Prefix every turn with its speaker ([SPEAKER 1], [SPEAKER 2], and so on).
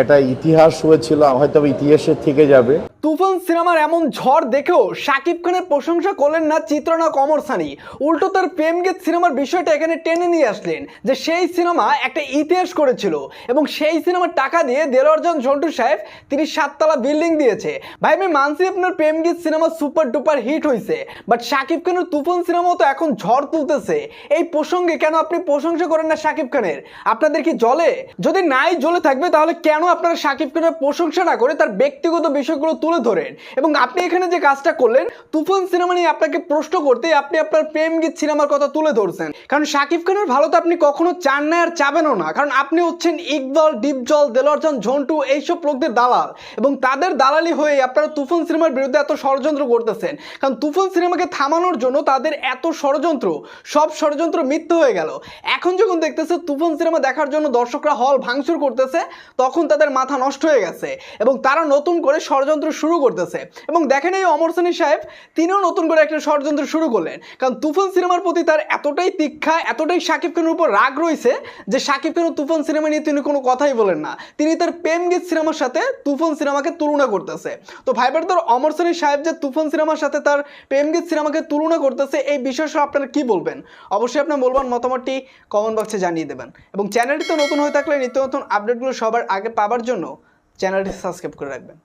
[SPEAKER 1] এটা ইতিহাস হয়েছিল হয়তো ইতিহাসের থেকে যাবে।
[SPEAKER 2] তুফান সিনেমার এমন ঝড় দেখেও শাকিব খানের প্রশংসা করলেন না চিত্রনায়ক অমর সানি। উল্টো তার প্রেমগীত সিনেমার বিষয়টা এখানে টেনে নিয়ে আসলেন যে সেই সিনেমা একটা ইতিহাস করেছিল এবং সেই সিনেমার টাকা দিয়ে দেলোয়ারজন ঝন্টু সাহেব তিনি সাততলা বিল্ডিং দিয়েছে। ভাই, আমি মানছি আপনার Premgeet cinema super duper hit হয়েছে বাট শাকিব খানের তুফান সিনেমাও তো এখন ঝড় তুলতেছে। এই প্রসঙ্গে কেন আপনি প্রশংসা করেন না শাকিব খানের? আপনাদের কি জলে যদি নাই জ্বলে থাকবে, তাহলে কেন আপনারা শাকিব খানের প্রশংসা না করে তার ব্যক্তিগত বিষয়গুলো তুলে ধরেন। এবং আপনি এখানে যে কাজটা করলেন, তুফান সিনেমা নিয়ে আপনাকে প্রশ্ন করতে আপনি আপনার প্রেম গীত সিনেমার কথা তুলে ধরছেন। কারণ শাকিব খানের ভালো তো আপনি কখনো চান না আর চাবেনও না। কারণ আপনি হচ্ছেন ইকবাল, ডিপজল দেলোয়ারজান ঝন্টু এইসব লোকদের দালাল। এবং তাদের দালালি হয়ে আপনারা তুফান সিনেমার বিরুদ্ধে এত ষড়যন্ত্র করতেছেন। কারণ তুফান সিনেমাকে থামানোর জন্য তাদের এত ষড়যন্ত্র, সব ষড়যন্ত্র মিথ্য হয়ে গেল। এখন যখন দেখতেছে তুফান সিনেমা দেখার জন্য দর্শকরা হল ভাঙচুর করতেছে, তখন তাদের মাথা নষ্ট হয়ে গেছে। এবং তারা নতুন করে ষড়যন্ত্র শুরু করতেছে। এবং দেখেন এই অমর সাহেব, তিনিও নতুন করে একটা ষড়যন্ত্র শুরু করলেন। কারণ তুফান সিনেমার প্রতি তার এতটাই তীক্ষা, এতটাই শাকিব খানের উপর রাগ রয়েছে যে শাকিব খান তুফান সিনেমা নিয়ে তিনি কোনো কথাই বলেন না। তিনি তার প্রেম গীত সিনেমার সাথে তুফান সিনেমাকে তুলনা করতেছে। তো ভাইবার তোর অমর সাহেব যে তুফান সিনেমার সাথে তার প্রেম গীত সিনেমাকে তুলনা করতেছে, এই বিষয়ে আপনারা কি বলবেন? অবশ্যই আপনার বলবেন মতামতটি কমেন্ট বক্সে জানিয়ে দেবেন। এবং চ্যানেলটিতে নতুন হয়ে থাকলে নিত্য নতুন আপডেটগুলো সবার আগে পাবার জন্য চ্যানেলটি সাবস্ক্রাইব করে রাখবেন।